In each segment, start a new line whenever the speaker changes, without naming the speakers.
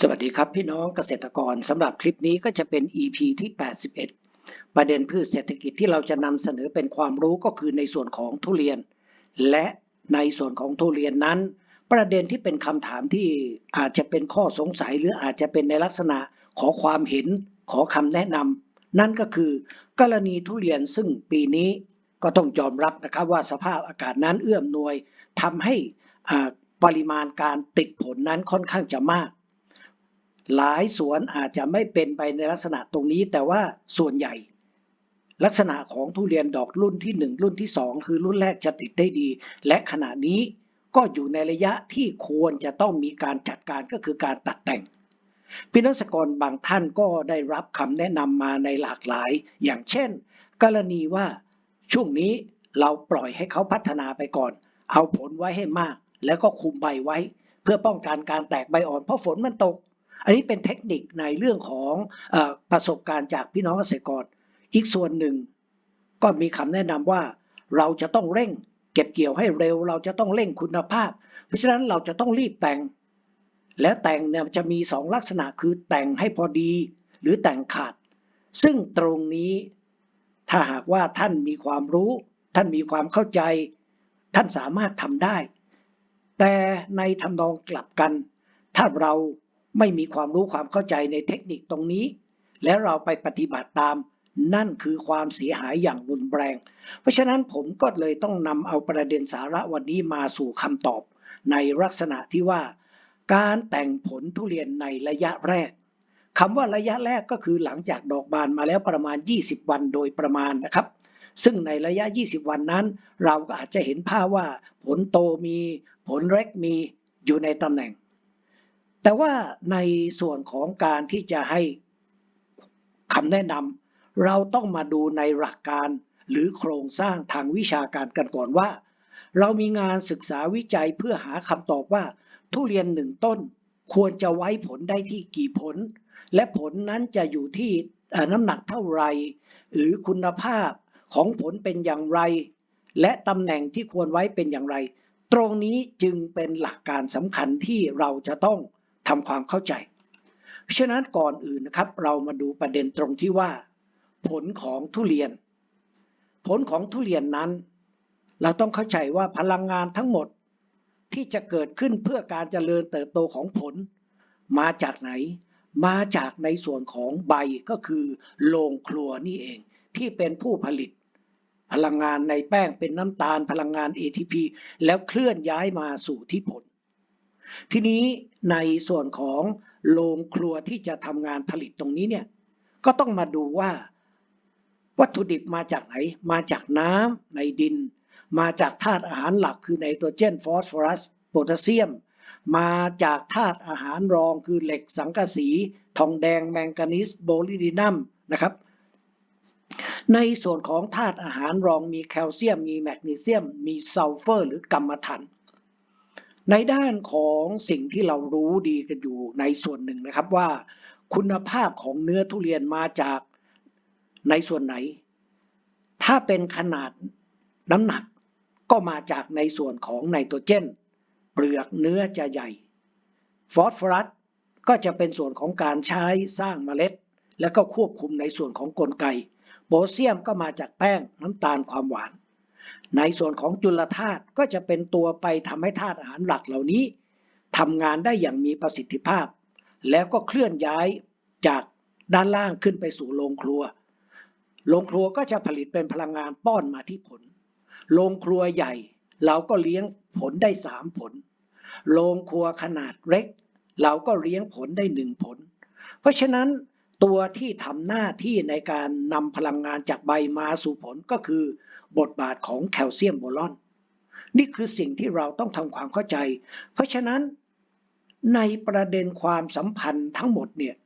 สวัสดีครับพี่น้องเกษตรกรสำหรับคลิปนี้ก็จะเป็น EP ที่ 81 ประเด็นพืชเศรษฐกิจที่เราจะนำเสนอเป็นความรู้ก็คือในส่วนของทุเรียน และในส่วนของทุเรียนนั้น ประเด็นที่เป็นคำถามที่อาจจะเป็นข้อสงสัยหรืออาจจะเป็นในลักษณะขอความเห็น ขอคำแนะนำนั่นก็คือกรณีทุเรียนซึ่งปีนี้ก็ต้องยอมรับนะครับว่าสภาพอากาศนั้นเอื้อมนวยทำให้อ่าปริมาณการติดผลนั้นค่อนข้างจะมาก หลายสวนอาจจะไม่เป็นไปในลักษณะตรงนี้ แต่ว่าส่วนใหญ่ ลักษณะของทุเรียนดอกรุ่นที่ 1 รุ่นที่ 2 คือรุ่นแรกจะติดได้ดี และขณะนี้ก็อยู่ในระยะที่ควรจะต้องมีการจัดการก็คือการตัดแต่งพี่นักษกรบางท่านก็ได้รับคำแนะนำมาในหลากหลาย อย่างเช่น กรณีว่าช่วงนี้เราปล่อยให้เขาพัฒนาไปก่อน เอาผลไว้ให้มาก แล้วก็คุมใบไว้ เพื่อป้องกันการแตกใบอ่อนเพราะฝนมันตก อันนี้เป็นเทคนิคในเรื่องของอประสบการณ์จากพี่น้องเกษตรกร อีกส่วนหนึ่ง ก็มีคำแนะนำว่าเราจะต้องเร่ง เก็บเกี่ยวให้เร็ว เราจะต้องเร่งคุณภาพ เพราะฉะนั้นเราจะต้องรีบแต่ง และแต่งเนี่ยจะมีสองลักษณะคือแต่งให้พอดี หรือแต่งขาด ซึ่งตรงนี้ถ้าหากว่าท่านมีความรู้ ท่านมีความเข้าใจ ท่านสามารถทำได้ แต่ในทำนองกลับกัน ถ้าเรา ไม่มีความรู้ความเข้าใจในเทคนิคตรงนี้ แล้วเราไปปฏิบัติตาม นั่นคือความเสียหายอย่างรุนแรง เพราะฉะนั้นผมก็เลยต้องนำเอาประเด็นสาระวันนี้มาสู่คำตอบ ในลักษณะที่ว่า การแต่งผลทุเรียนในระยะแรกคำว่าระยะแรกก็คือหลังจากดอกบานมาแล้วประมาณ 20 วันโดยประมาณนะครับ ซึ่งในระยะ 20 วันนั้น เราก็อาจจะเห็นภาพว่าผลโตมีผลเล็กมีอยู่ในตำแหน่ง แต่ว่าในส่วนของการที่จะให้คำแนะนำเราต้องมาดูในหลักการหรือโครงสร้างทางวิชาการกันก่อนว่า เรามีงานศึกษาวิจัยเพื่อหาคำตอบว่า ทุเรียนหนึ่งต้นควรจะไว้ผลได้ที่กี่ผล และผลนั้นจะอยู่ที่น้ำหนักเท่าไหร่หรือคุณภาพของผลเป็นอย่างไร และตำแหน่งที่ควรไว้เป็นอย่างไร ตรงนี้จึงเป็นหลักการสำคัญที่เราจะต้อง ทำความเข้าใจ ฉะนั้นก่อนอื่นนะครับ เรามาดูประเด็นตรงที่ว่า ผลของทุเรียน ผลของทุเรียนนั้น เราต้องเข้าใจว่าพลังงานทั้งหมดที่จะเกิดขึ้นเพื่อการเจริญเติบโตของผล มาจากไหน มาจากในส่วนของใบก็คือโรงครัวนี่เอง ที่เป็นผู้ผลิต พลังงานในแป้งเป็นน้ำตาลพลังงาน ATP แล้วเคลื่อนย้ายมาสู่ที่ผล ทีนี้ในส่วนของโรงครัวที่จะทำงานผลิตตรงนี้เนี่ยก็ต้องมาดูว่า วัตถุดิบมาจากไหน มาจากน้ำในดิน มาจากธาตุอาหารหลักคือไนโตรเจนฟอสฟอรัสโพแทสเซียม มาจากธาตุอาหารรองคือเหล็กสังกะสี ทองแดงแมงกานีสโบลิดินัมนะครับในส่วนของธาตุอาหารรองมีแคลเซียม มีแมกนีเซียม มีซัลเฟอร์ หรือกรรมะถัน ในด้านของสิ่งที่เรารู้ดีกันอยู่ในส่วนหนึ่งนะครับว่า คุณภาพของเนื้อทุเรียนมาจากในส่วนไหน ถ้าเป็นขนาดน้ำหนักก็มาจากในส่วนของไนโตรเจน เปลือกเนื้อจะใหญ่ ฟอสฟอรัสก็จะเป็นส่วนของการใช้สร้างเมล็ด แล้วก็ควบคุมในส่วนของกลไก โพแทสเซียมก็มาจากแป้งน้ำตาลความหวาน ในส่วนของจุลธาตุก็จะเป็นตัวไปทำให้ธาตุอาหารหลักเหล่านี้ทำงานได้อย่างมีประสิทธิภาพ แล้วก็เคลื่อนย้ายจากด้านล่างขึ้นไปสู่โรงครัว โรงครัวก็จะผลิตเป็นพลังงานป้อนมาที่ผล โรงครัวใหญ่ เราก็เลี้ยงผลได้สามผล โรงครัวขนาดเล็ก เราก็เลี้ยงผลได้หนึ่งผล เพราะฉะนั้นตัวที่ทำหน้าที่ในการนำพลังงานจากใบมาสู่ผลก็คือ บทบาทของแคลเซียมโบรอน นี่คือสิ่งที่เราต้องทำความเข้าใจ เพราะฉะนั้นในประเด็นความสัมพันธ์ทั้งหมดเนี่ย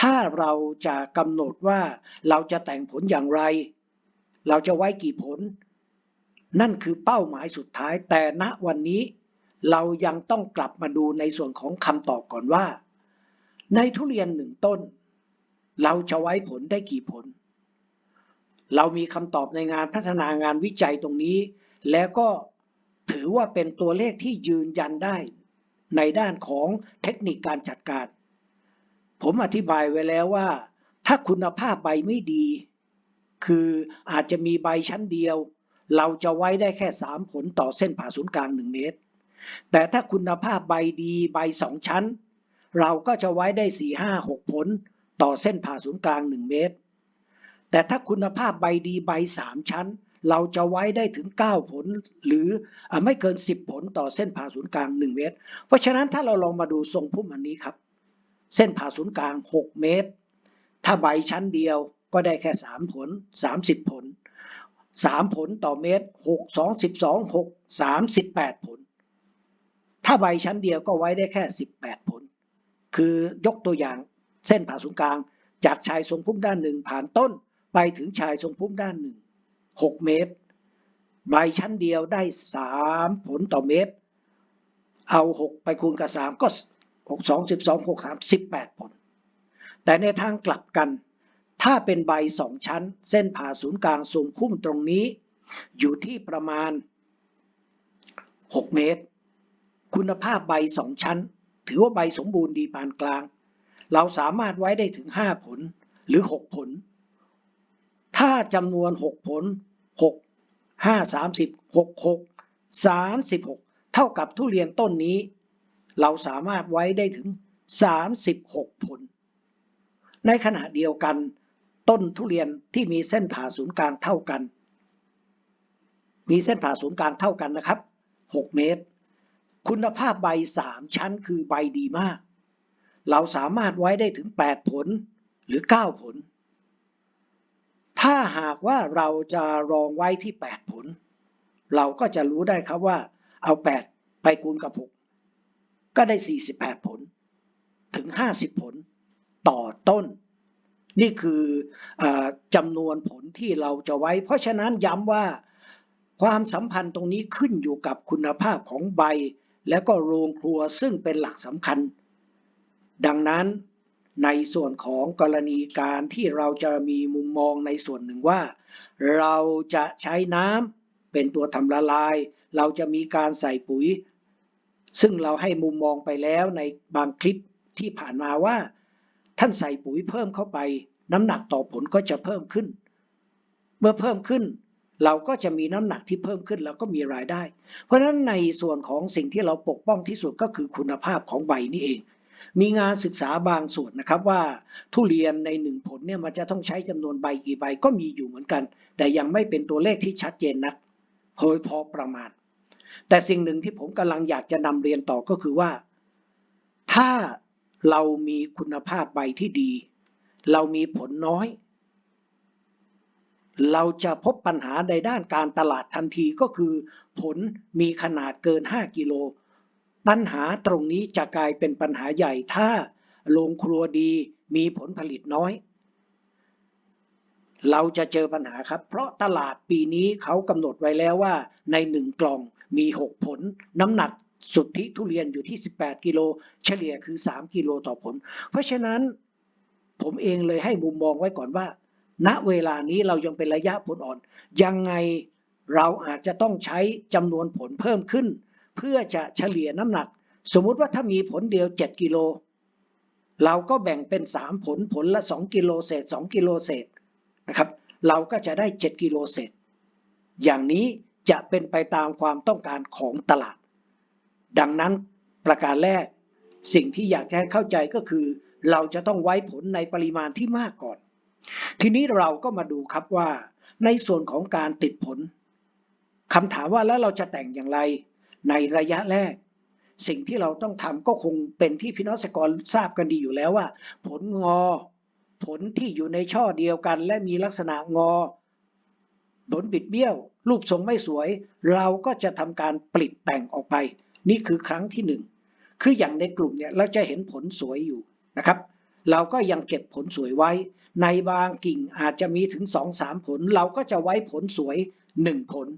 ถ้าเราจะกำหนดว่าเราจะแต่งผลอย่างไร เราจะไว้กี่ผล นั่นคือเป้าหมายสุดท้าย แต่ณวันนี้เรายังต้องกลับมาดูในส่วนของคำตอบก่อนว่า ในทุเรียนหนึ่งต้น เราจะไว้ผลได้กี่ผล เรามีคำตอบในงานพัฒนางานวิจัยตรงนี้ แล้วก็ถือว่าเป็นตัวเลขที่ยืนยันได้ ในด้านของเทคนิคการจัดการ ผมอธิบายไว้แล้วว่า ถ้าคุณภาพใบไม่ดี คืออาจจะมีใบชั้นเดียว เราจะไว้ได้แค่ 3 ผลต่อเส้นผ่าศูนย์กลาง 1 เมตร แต่ถ้าคุณภาพใบดีใบ 2 ชั้น เราก็จะไว้ได้ 4 5 6 ผลต่อเส้นผ่าศูนย์กลาง 1 เมตร แต่ถ้าคุณภาพใบดีใบ3ชั้น เราจะไว้ได้ถึง 9 ผล หรืออไม่เกิน 10 ผลต่อเส้นผ่าศูนย์กลาง 1 เมตร เพราะฉะนั้นถ้าเราลองมาดูทรงพุ่มอันนี้ครับ เส้นผ่าศูนย์กลาง 6 เมตร ถ้าใบชั้นเดียวก็ได้แค่ 3 ผล 30 ผล 3 ผลต่อเมตร 6 2 12 6 38 ผล ถ้าใบชั้นเดียวก็ไว้ได้แค่ 18 ผล คือยกตัวอย่างเส้นผ่าศูนย์กลาง จากชายทรงพุ่มด้านหนึ่งผ่านต้น ไปถึงชายทรงพุ่มด้านหนึ่ง 6 เมตร ใบชั้นเดียวได้ 3 ผลต่อเมตร เอา 6 ไปคูณกับ 3 ก็ 6 2 12 6 3 18 ผล แต่ในทางกลับกัน ถ้าเป็นใบ 2 ชั้น เส้นผ่าศูนย์กลางทรงพุ่มตรงนี้ อยู่ที่ประมาณ 6 เมตร คุณภาพใบ 2 ชั้น ถือว่าใบสมบูรณ์ดีปานกลาง เราสามารถไว้ได้ถึง 5 ผลหรือ 6 ผล ถ้าจำนวน 6 ผล 6 5 30 6 6 36 เท่ากับทุเรียนต้นนี้ เราสามารถไว้ได้ถึง 36 ผล ในขณะเดียวกัน ต้นทุเรียนที่มีเส้นผ่าศูนย์กลางเท่ากัน มีเส้นผ่าศูนย์กลางเท่ากันนะครับ 6 เมตร คุณภาพใบ 3 ชั้นคือใบดีมาก เราสามารถไว้ได้ถึง 8 ผลหรือ 9 ผล ถ้าหากว่าเราจะรองไว้ที่ 8 ผล เราก็จะรู้ได้ครับว่า เอา 8 ไปคูณกับ 6 ก็ได้ 48 ผล ถึง 50 ผลต่อต้น นี่คืออจำนวนผลที่เราจะไว้ เพราะฉะนั้นย้ำว่าความสัมพันธ์ตรงนี้ขึ้นอยู่กับคุณภาพของใบ และก็โรงครัวซึ่งเป็นหลักสำคัญ ดังนั้น ในส่วนของกรณีการที่เราจะมีมุมมองในส่วนหนึ่งว่า เราจะใช้น้ำเป็นตัวทำละลาย เราจะมีการใส่ปุ๋ย ซึ่งเราให้มุมมองไปแล้วในบางคลิปที่ผ่านมาว่า ท่านใส่ปุ๋ยเพิ่มเข้าไป น้ำหนักต่อผลก็จะเพิ่มขึ้น เมื่อเพิ่มขึ้น เราก็จะมีน้ำหนักที่เพิ่มขึ้นแล้วก็มีรายได้ เพราะฉะนั้นในส่วนของสิ่งที่เราปกป้องที่สุดก็คือคุณภาพของใบนี่เอง มีงานศึกษาบางส่วนนะครับว่าทุเรียนในหนึ่งผลเนี่ยมันจะต้องใช้จำนวนใบกี่ใบก็มีอยู่เหมือนกัน แต่ยังไม่เป็นตัวเลขที่ชัดเจนนักโดยพอประมาณ แต่สิ่งหนึ่งที่ผมกำลังอยากจะนำเรียนต่อก็คือว่า ถ้าเรามีคุณภาพใบที่ดี เรามีผลน้อย เราจะพบปัญหาในด้านการตลาดทันทีก็คือ ผลมีขนาดเกิน 5 กิโล ปัญหาตรงนี้จะกลายเป็นปัญหาใหญ่ถ้าโรงครัวดีมีผลผลิตน้อย เราจะเจอปัญหาครับ เพราะตลาดปีนี้เขากำหนดไว้แล้วว่า ในหนึ่งกล่องมี 6 ผล น้ำหนักสุทธิทุเรียนอยู่ที่ 18 กิโล เฉลี่ยคือ 3 กิโลต่อผล เพราะฉะนั้นผมเองเลยให้มุมมองไว้ก่อนว่า ณเวลานี้เรายังเป็นระยะผลอ่อน ยังไงเราอาจจะต้องใช้จำนวนผลเพิ่มขึ้น เพื่อจะเฉลี่ยน้ำหนัก สมมุติว่าถ้ามีผลเดียว 7 กิโล เราก็แบ่งเป็น 3 ผลผลละ 2 กิโลเศษ 2 กิโลเศษนะครับ เราก็จะได้ 7 กิโลเศษ อย่างนี้จะเป็นไปตามความต้องการของตลาด ดังนั้นประการแรก สิ่งที่อยากให้เข้าใจก็คือ เราจะต้องไว้ผลในปริมาณที่มากก่อน ทีนี้เราก็มาดูครับว่า ในส่วนของการติดผลคำถามว่าแล้วเราจะแต่งอย่างไร ในระยะแรก สิ่งที่เราต้องทำก็คงเป็นที่พี่น้องเกรทราบกันดีอยู่แล้วว่า ผลงอ ผลที่อยู่ในช่อเดียวกัน และมีลักษณะงอผลบิดเบี้ยว รูปทรงไม่สวย เราก็จะทำการปลิดแต่งออกไป นี่คือครั้งที่หนึ่งคืออย่างในกลุ่มเนี่ยเราจะเห็นผลสวยอยู่นะครับ เราก็ยังเก็บผลสวยไว้ ในบางกิ่งอาจจะมีถึงสองสามผล เราก็จะไว้ผลสวยหนึ่งผล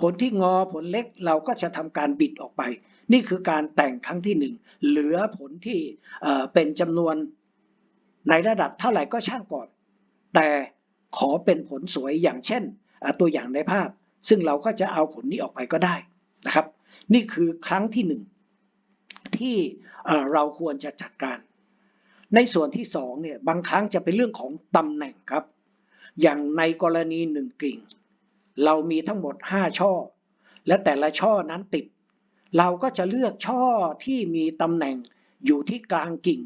ผลที่งอผลเล็กเราก็จะทำการบิดออกไป นี่คือการแต่งครั้งที่หนึ่งเหลือผลที่เป็นจำนวนในระดับเท่าไหร่ก็ช่างก่อน แต่ขอเป็นผลสวยอย่างเช่น ตัวอย่างในภาพ ซึ่งเราก็จะเอาผลนี้ออกไปก็ได้นะครับ นี่คือครั้งที่หนึ่งที่เอ่อเราควรจะจัดการ ในส่วนที่สองเนี่ยบางครั้งจะเป็นเรื่องของตำแหน่งครับ อย่างในกรณีหนึ่งกิ่ง เรามีทั้งหมด 5 ช่อ และแต่ละช่อนั้นติด เราก็จะเลือกช่อที่มีตำแหน่งอยู่ที่กลางกิ่ง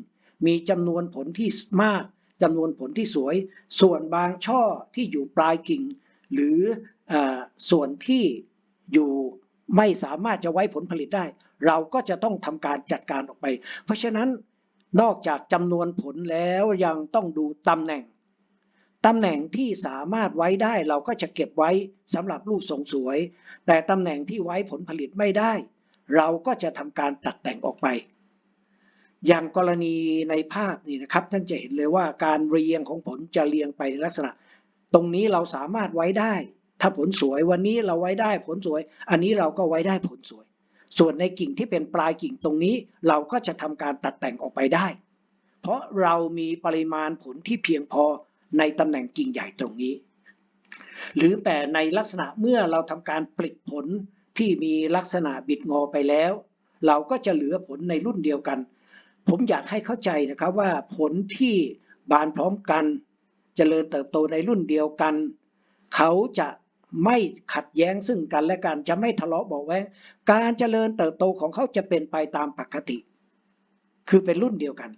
มีจำนวนผลที่มากจำนวนผลที่สวย ส่วนบางช่อที่อยู่ปลายกิ่ง หรืออส่วนที่อยู่ไม่สามารถจะไว้ผลผลิตได้ เราก็จะต้องทำการจัดการออกไป เพราะฉะนั้นนอกจากจำนวนผลแล้วยังต้องดูตำแหน่ง ตำแหน่งที่สามารถไว้ได้เราก็จะเก็บไว้สำหรับรูปทรงสวย แต่ตำแหน่งที่ไว้ผลผลิตไม่ได้ เราก็จะทำการตัดแต่งออกไป อย่างกรณีในภาพนี่นะครับ ท่านจะเห็นเลยว่าการเรียงของผลจะเรียงไปในลักษณะ ตรงนี้เราสามารถไว้ได้ ถ้าผลสวยวันนี้เราไว้ได้ผลสวย อันนี้เราก็ไว้ได้ผลสวย ส่วนในกิ่งที่เป็นปลายกิ่งตรงนี้ เราก็จะทำการตัดแต่งออกไปได้ เพราะเรามีปริมาณผลที่เพียงพอ ในตำแหน่งกิ่งใหญ่ตรงนี้ หรือแต่ในลักษณะเมื่อเราทำการปลิดผลที่มีลักษณะบิดงอไปแล้ว เราก็จะเหลือผลในรุ่นเดียวกัน ผมอยากให้เข้าใจนะครับว่าผลที่บานพร้อมกันเจริญเติบโตในรุ่นเดียวกัน เขาจะไม่ขัดแย้งซึ่งกันและกันจะไม่ทะเลาะเบอกแว้งการเจริญเติบโตของเขาจะเป็นไปตามปกติ คือเป็นรุ่นเดียวกัน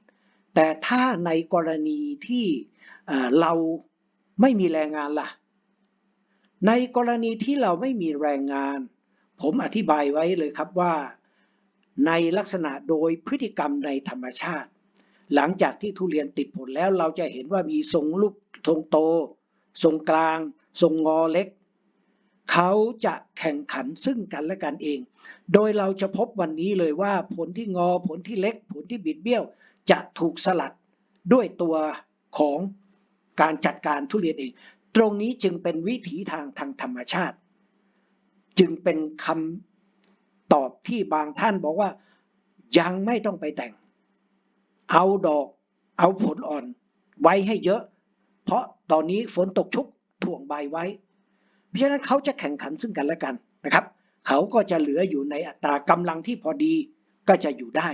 แต่ถ้าในกรณีที่ เราไม่มีแรงงานล่ะ ในกรณีที่เราไม่มีแรงงาน ผมอธิบายไว้เลยครับว่า ในลักษณะโดยพฤติกรรมในธรรมชาติ หลังจากที่ทุเรียนติดผลแล้วเราจะเห็นว่ามีทรงลูกทรงโต ทรงกลาง ทรงงอเล็ก เขาจะแข่งขันซึ่งกันและกันเอง โดยเราจะพบวันนี้เลยว่าผลที่งอผลที่เล็ก ผลที่บิดเบี้ยว จะถูกสลัดด้วยตัวของ การจัดการทุเรียนเอง ตรงนี้จึงเป็นวิถีทางทางธรรมชาติ จึงเป็นคำตอบที่บางท่านบอกว่ายังไม่ต้องไปแต่ง เอาดอก เอาผลอ่อน ไว้ให้เยอะ เพราะตอนนี้ฝนตกชุกถ่วงใบไว้ เพราะฉะนั้นเขาจะแข่งขันซึ่งกันและกันนะครับ เขาก็จะเหลืออยู่ในอัตรากำลังที่พอดีก็จะอยู่ได้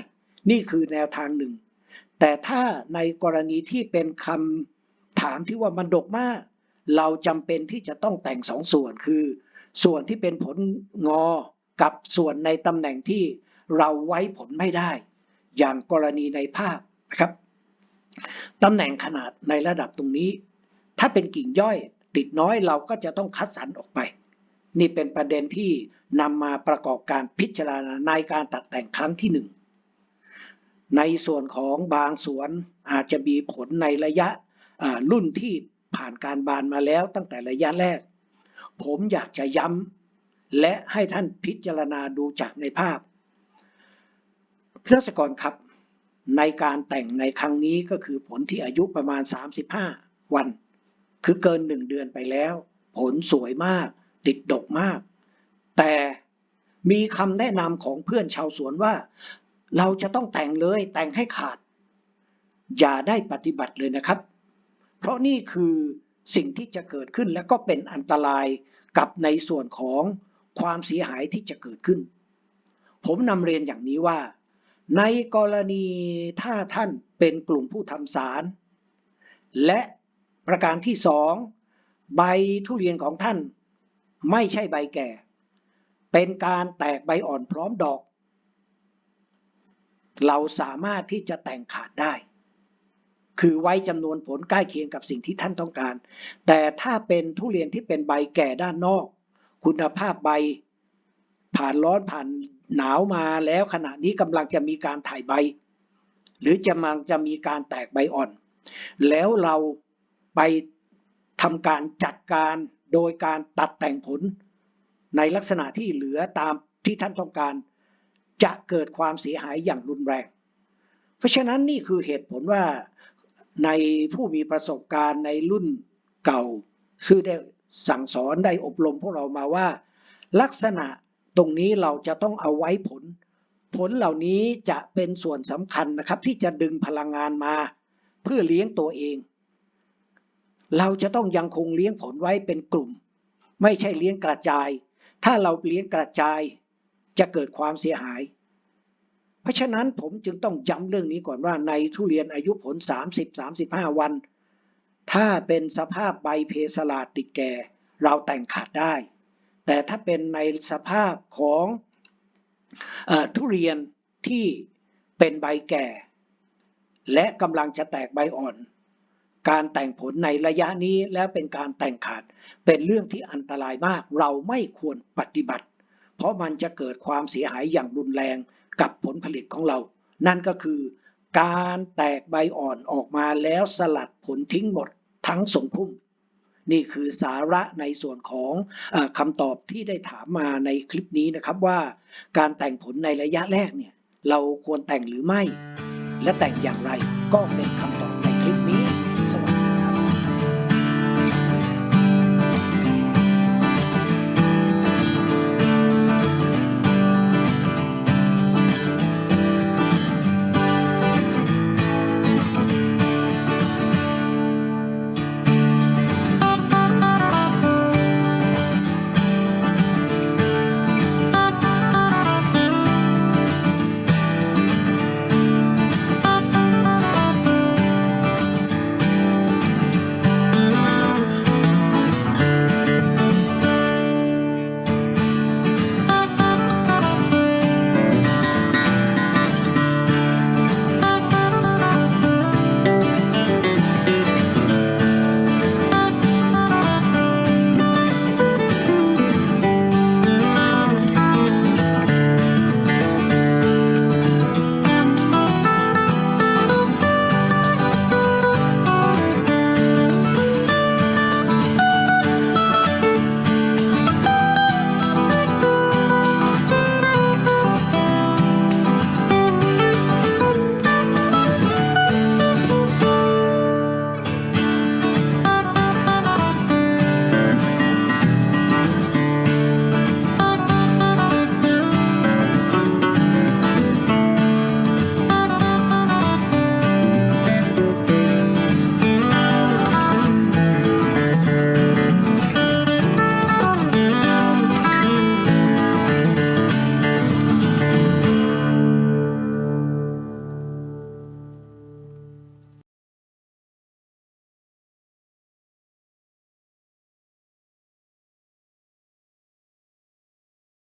นี่คือแนวทางหนึ่ง แต่ถ้าในกรณีที่เป็นคำ ถามที่ว่ามันดกมาก เราจำเป็นที่จะต้องแต่งสองส่วนคือ ส่วนที่เป็นผลงอกับส่วนในตำแหน่งที่เราไว้ผลไม่ได้ อย่างกรณีในภาพนะครับตำแหน่งขนาดในระดับตรงนี้ ถ้าเป็นกิ่งย่อยติดน้อยเราก็จะต้องคัดสรรออกไป นี่เป็นประเด็นที่นำมาประกอบการพิจารณาในการตัดแต่งครั้งที่หนึ่งในส่วนของบางสวนอาจจะมีผลในระยะ รุ่นที่ผ่านการบานมาแล้วตั้งแต่ระยะแรก ผมอยากจะย้ำและให้ท่านพิจารณาดูจากในภาพพิรัศกรครับ ในการแต่งในครั้งนี้ก็คือผลที่อายุประมาณ 35 วัน คือเกินหนึ่งเดือนไปแล้ว ผลสวยมาก ติดดกมาก แต่มีคำแนะนำของเพื่อนชาวสวนว่า เราจะต้องแต่งเลยแต่งให้ขาด อย่าได้ปฏิบัติเลยนะครับ เพราะนี่คือสิ่งที่จะเกิดขึ้นและก็เป็นอันตรายกับในส่วนของความเสียหายที่จะเกิดขึ้น ผมนำเรียนอย่างนี้ว่า ในกรณีถ้าท่านเป็นกลุ่มผู้ทำสาร และประการที่สองใบทุเรียนของท่านไม่ใช่ใบแก่ เป็นการแตกใบอ่อนพร้อมดอก เราสามารถที่จะแต่งขาดได้ คือไว้จำนวนผลใกล้เคียงกับสิ่งที่ท่านต้องการ แต่ถ้าเป็นทุเรียนที่เป็นใบแก่ด้านนอก คุณภาพใบผ่านร้อนผ่านหนาวมาแล้วขณะนี้กำลังจะมีการถ่ายใบ หรือจะมังจะมีการแตกใบอ่อน แล้วเราไปทำการจัดการโดยการตัดแต่งผล ในลักษณะที่เหลือตามที่ท่านต้องการ จะเกิดความเสียหายอย่างรุนแรง เพราะฉะนั้นนี่คือเหตุผลว่า ในผู้มีประสบการณ์ในรุ่นเก่าซึ่งได้สั่งสอนได้อบรมพวกเรามาว่า ลักษณะตรงนี้เราจะต้องเอาไว้ผล ผลเหล่านี้จะเป็นส่วนสำคัญนะครับที่จะดึงพลังงานมา เพื่อเลี้ยงตัวเอง เราจะต้องยังคงเลี้ยงผลไว้เป็นกลุ่ม ไม่ใช่เลี้ยงกระจาย ถ้าเราเลี้ยงกระจายจะเกิดความเสียหาย ราะฉะนั้นผมจึงต้องย้ำเรื่องนี้ก่อนว่าในทุเรียนอายุผล 30-35 วัน ถ้าเป็นสภาพใบเพสลาดติดแก่ เราแต่งขาดได้ แต่ถ้าเป็นในสภาพของอทุเรียนที่เป็นใบแก่ และกำลังจะแตกใบอ่อน การแต่งผลในระยะนี้แล้วเป็นการแต่งขาด เป็นเรื่องที่อันตรายมากเราไม่ควรปฏิบัติ เพราะมันจะเกิดความเสียหายอย่างรุนแรง กับผลผลิตของเรา นั่นก็คือการแตกใบอ่อนออกมาแล้วสลัดผลทิ้งหมดทั้งสงพุ่ม นี่คือสาระในส่วนของอคำตอบที่ได้ถามมาในคลิปนี้นะครับว่าการแต่งผลในระยะแรกเนี่ยเราควรแต่งหรือไม่ และแต่งอย่างไรก็เป็นคำตอบในคลิปนี้